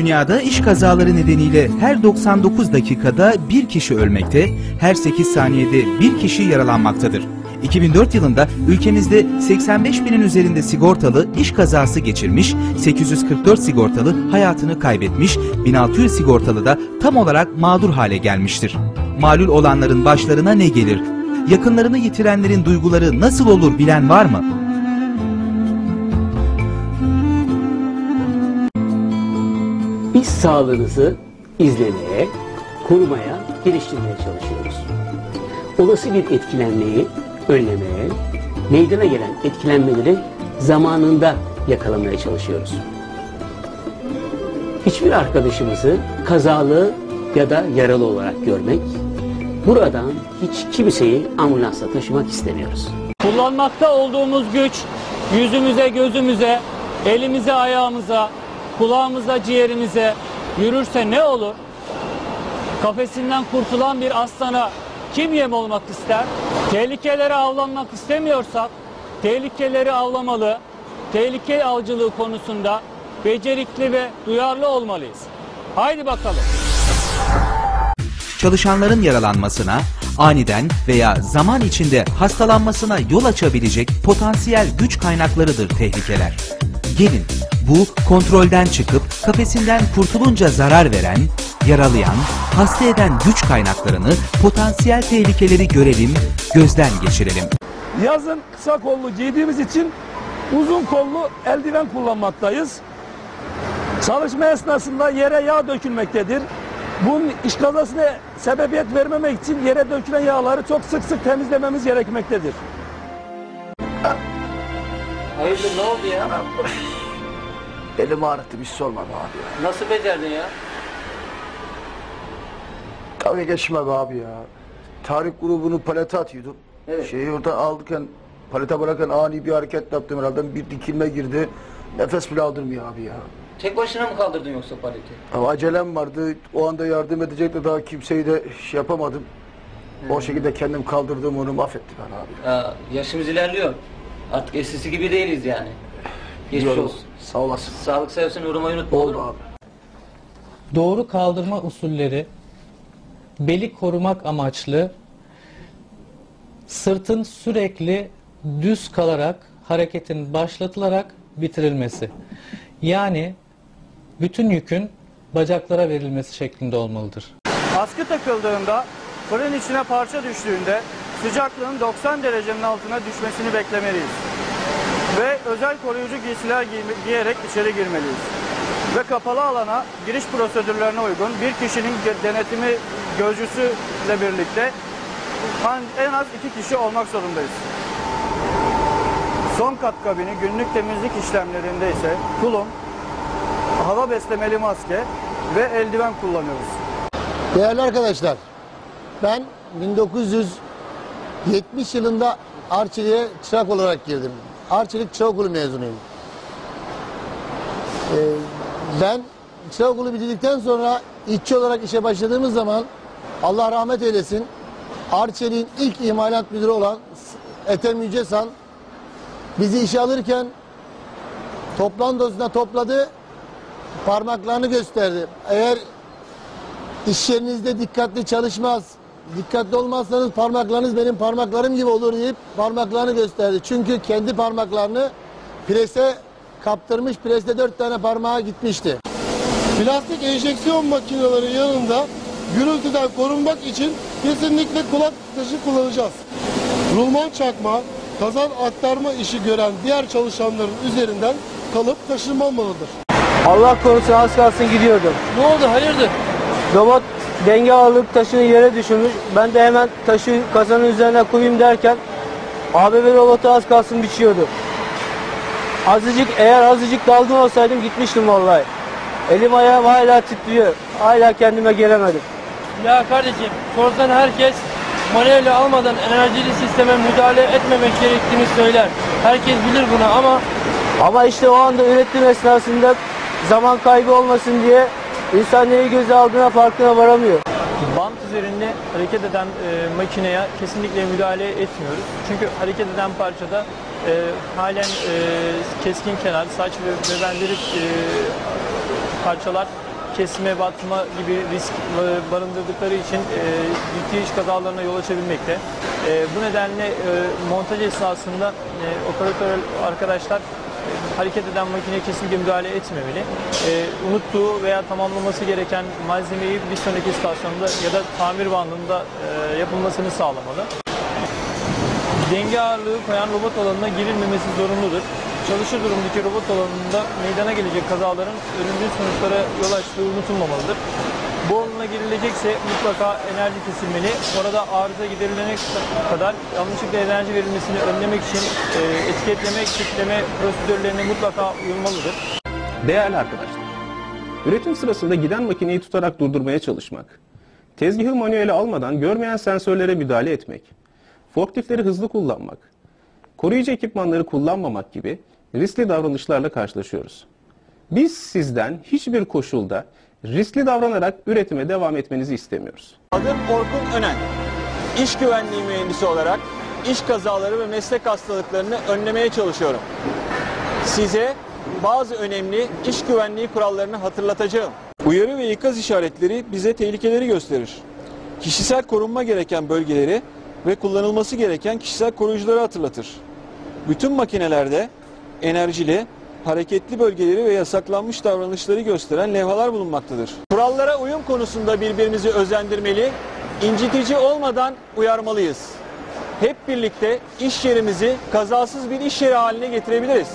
Dünyada iş kazaları nedeniyle her 99 dakikada bir kişi ölmekte, her 8 saniyede bir kişi yaralanmaktadır. 2004 yılında ülkemizde 85 binin üzerinde sigortalı iş kazası geçirmiş, 844 sigortalı hayatını kaybetmiş, 1600 sigortalı da tam olarak mağdur hale gelmiştir. Malul olanların başlarına ne gelir? Yakınlarını yitirenlerin duyguları nasıl olur bilen var mı? Biz sağlığınızı izlemeye, korumaya, geliştirmeye çalışıyoruz. Olası bir etkilenmeyi önlemeye, meydana gelen etkilenmeleri zamanında yakalamaya çalışıyoruz. Hiçbir arkadaşımızı kazalı ya da yaralı olarak görmek, buradan hiç kimseyi ambulansla taşımak istemiyoruz. Kullanmakta olduğumuz güç yüzümüze, gözümüze, elimize, ayağımıza, kulağımıza, ciğerimize yürürse ne olur? Kafesinden kurtulan bir aslana kim yem olmak ister? Tehlikelere avlanmak istemiyorsak tehlikeleri avlamalı, tehlike avcılığı konusunda becerikli ve duyarlı olmalıyız. Haydi bakalım. çalışanların yaralanmasına, aniden veya zaman içinde hastalanmasına yol açabilecek potansiyel güç kaynaklarıdır tehlikeler. Gelin bu kontrolden çıkıp kafesinden kurtulunca zarar veren, yaralayan, hasta eden güç kaynaklarını, potansiyel tehlikeleri görelim, gözden geçirelim. Yazın kısa kollu giydiğimiz için uzun kollu eldiven kullanmaktayız. Çalışma esnasında yere yağ dökülmektedir. Bunun iş kazasına sebebiyet vermemek için yere dökülen yağları çok sık sık temizlememiz gerekmektedir. Hayırdır ne oldu ya? Elim ağrıttı bir şey olmadı abi ya. Nasıl becerdin ya? Dalga geçme be abi ya. Tarih grubunu palete atıyordum. Evet. Şeyi orada aldıkken palete bırakırken ani bir hareket yaptım herhalde. Bir dikilme girdi. Nefes bile aldırmıyor abi ya. Tek başına mı kaldırdın yoksa paleti? Ama acelem vardı. O anda yardım edecekti daha kimseyi de şey yapamadım. O şekilde kendim kaldırdım onu mahvetti ben abi. Ya, yaşımız ilerliyor. Artık eskisi gibi değiliz yani. Geçmiş Biliyorum. olsun. Sağ olasın. Sağlık servisine uğramayı unutma olur mu? abi. Doğru kaldırma usulleri beli korumak amaçlı sırtın sürekli düz kalarak hareketin başlatılarak bitirilmesi. Yani bütün yükün bacaklara verilmesi şeklinde olmalıdır. Askı takıldığında, fırın içine parça düştüğünde sıcaklığın 90 derecenin altına düşmesini beklemeliyiz. Ve özel koruyucu giysiler giyerek içeri girmeliyiz. Ve kapalı alana giriş prosedürlerine uygun bir kişinin denetimi gözcüsüyle birlikte en az iki kişi olmak zorundayız. Son kat kabini günlük temizlik işlemlerinde ise tulum, hava beslemeli maske ve eldiven kullanıyoruz. Değerli arkadaşlar, ben 1970 yılında Arçelik'e çırak olarak girdim. Arçelik Çırak Okulu mezunuyum. Ee, ben Çırak Okulu bitirdikten sonra işçi olarak işe başladığımız zaman Allah rahmet eylesin Arçelik'in ilk imalat müdürü olan Ethem Yücesan bizi işe alırken toplantısına topladı parmaklarını gösterdi. Eğer İş yerinizde dikkatli çalışmaz, dikkatli olmazsanız parmaklarınız benim parmaklarım gibi olur deyip parmaklarını gösterdi. Çünkü kendi parmaklarını prese kaptırmış, preste dört tane parmağı gitmişti. Plastik enjeksiyon makineleri yanında gürültüden korunmak için kesinlikle kulak taşı kullanacağız. Rulman çakma, kazan aktarma işi gören diğer çalışanların üzerinden kalıp taşınmamalıdır. Allah korusun az kalsın gidiyordum. Ne oldu hayırdır? Robot denge ağırlık taşını yere düşürmüş. Ben de hemen taşı kasanın üzerine koyayım derken ABB robotu az kalsın biçiyordu. Azıcık eğer azıcık dalgın olsaydım gitmiştim vallahi. Elim ayağım hala titriyor. Hala kendime gelemedim. Ya kardeşim sorsan herkes manueli almadan enerjili sisteme müdahale etmemek gerektiğini söyler. Herkes bilir bunu ama Ama işte o anda üretim esnasında zaman kaybı olmasın diye insan neyi göze aldığına farkına varamıyor. Bant üzerinde hareket eden e, makineye kesinlikle müdahale etmiyoruz. Çünkü hareket eden parçada e, halen e, keskin kenar, saç ve, ve benzeri e, parçalar kesme, batma gibi risk barındırdıkları için e, ciddi iş kazalarına yol açabilmekte. E, bu nedenle e, montaj esnasında e, operatör arkadaşlar hareket eden makineye kesinlikle müdahale etmemeli. E, unuttuğu veya tamamlaması gereken malzemeyi bir sonraki istasyonda ya da tamir bandında e, yapılmasını sağlamalı. Denge ağırlığı koyan robot alanına girilmemesi zorunludur. Çalışır durumdaki robot alanında meydana gelecek kazaların ölümcül sonuçlara yol açtığı unutulmamalıdır. Bu alana girilecekse mutlaka enerji kesilmeli. Orada arıza giderilene kadar yanlışlıkla enerji verilmesini önlemek için e, etiketleme, kitleme prosedürlerine mutlaka uyulmalıdır. Değerli arkadaşlar, üretim sırasında giden makineyi tutarak durdurmaya çalışmak, tezgahı manuele almadan görmeyen sensörlere müdahale etmek, forkliftleri hızlı kullanmak, koruyucu ekipmanları kullanmamak gibi riskli davranışlarla karşılaşıyoruz. Biz sizden hiçbir koşulda riskli davranarak üretime devam etmenizi istemiyoruz. Adım Orkun Önen. İş güvenliği mühendisi olarak iş kazaları ve meslek hastalıklarını önlemeye çalışıyorum. Size bazı önemli iş güvenliği kurallarını hatırlatacağım. Uyarı ve ikaz işaretleri bize tehlikeleri gösterir. Kişisel korunma gereken bölgeleri ve kullanılması gereken kişisel koruyucuları hatırlatır. Bütün makinelerde enerjili, hareketli bölgeleri ve yasaklanmış davranışları gösteren levhalar bulunmaktadır. Kurallara uyum konusunda birbirimizi özendirmeli, incitici olmadan uyarmalıyız. Hep birlikte iş yerimizi kazasız bir iş yeri haline getirebiliriz.